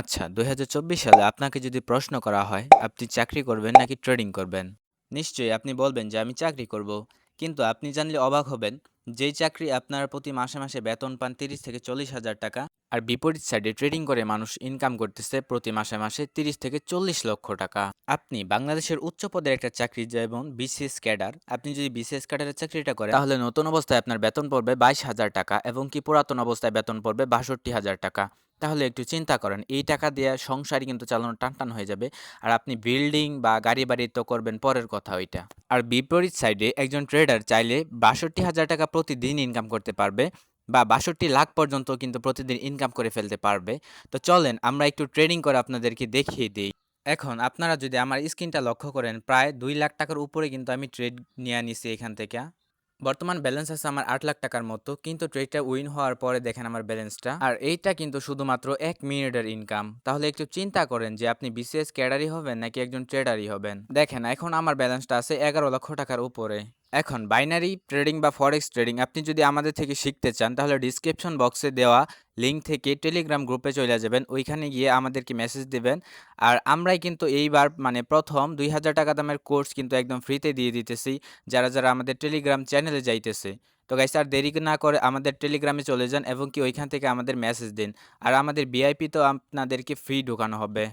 আচ্ছা ২০২৪ সালে আপনাকে যদি প্রশ্ন করা হয় আপনি চাকরি করবেন নাকি ট্রেডিং করবেন? নিশ্চয়ই আপনি বলবেন যে আমি চাকরি করব। কিন্তু আপনি জানলে অবাক হবেন যেই চাকরি আপনার প্রতি মাসে, মাসে বেতন পান ৩০ থেকে ৪০ হাজার টাকা আর বিপরীত সাইডে ট্রেডিং করে মানুষ ইনকাম করতেছে প্রতি মাসে, মাসে ৩০ থেকে ৪০ লক্ষ টাকা। আপনি বাংলাদেশের উচ্চ পদের একটা চাকরি যেমন বিসিএস ক্যাডার, আপনি যদি বিসিএস ক্যাডারের চাকরিটা করেন তাহলে নতুন অবস্থায় আপনার বেতন পড়বে ২২ হাজার টাকা এবং কি পুরাতন অবস্থায় বেতন পড়বে ৬২ হাজার টাকা। তাহলে একটু চিন্তা করেন। এই টাকা দিয়ে সংসারই কিন্তু চালানো টানটান হয়ে যাবে। আর আপনি বিল্ডিং বা গাড়ি বাড়ি তো করবেন পরের কথা ওইটা। আর বিপরীত সাইডে একজন ট্রেডার চাইলে বাষট্টি হাজার টাকা প্রতিদিন ইনকাম করতে পারবে বা বাষট্টি লাখ পর্যন্ত কিন্তু প্রতিদিন ইনকাম করে ফেলতে পারবে। তো চলেন, আমরা একটু ট্রেডিং করে আপনাদেরকে দেখিয়ে দিই। এখন আপনারা যদি আমার স্ক্রিনটা লক্ষ্য করেন, প্রায় দুই লাখ টাকার উপরে কিন্তু আমি ট্রেড নিয়ে নিছি এখান থেকে। বর্তমান ব্যালেন্স আছে আমার আট লাখ টাকার মতো, কিন্তু ট্রেডটা উইন হওয়ার পরে দেখেন আমার ব্যালেন্সটা আর এইটা কিন্তু শুধুমাত্র এক মিনিটের ইনকাম তাহলে একটু চিন্তা করেন যে আপনি বিসিএস ক্যাডারই হবেন নাকি একজন ট্রেডারই হবেন? দেখেন, এখন আমার ব্যালেন্সটা আছে এগারো লক্ষ টাকার উপরে। এখন বাইনারি ট্রেডিং বা ফরেক্স ট্রেডিং আপনি যদি আমাদের থেকে শিখতে চান, তাহলে ডিসক্রিপশন বক্সে দেওয়া লিঙ্ক থেকে টেলিগ্রাম গ্রুপে চলে যাবেন। ওইখানে গিয়ে আমাদেরকে মেসেজ দেবেন। আর আমরাই কিন্তু এইবার মানে প্রথম দুই হাজার টাকা দামের কোর্স কিন্তু একদম ফ্রিতে দিয়ে দিতেছি, যারা যারা আমাদের টেলিগ্রাম চ্যানেলে যাইতেছে। তো গাইস আর দেরি না করে আমাদের টেলিগ্রামে চলে যান এবং কি ওইখান থেকে আমাদের মেসেজ দিন। আর আমাদের ভিআইপি তো আপনাদেরকে ফ্রি ঢোকানো হবে।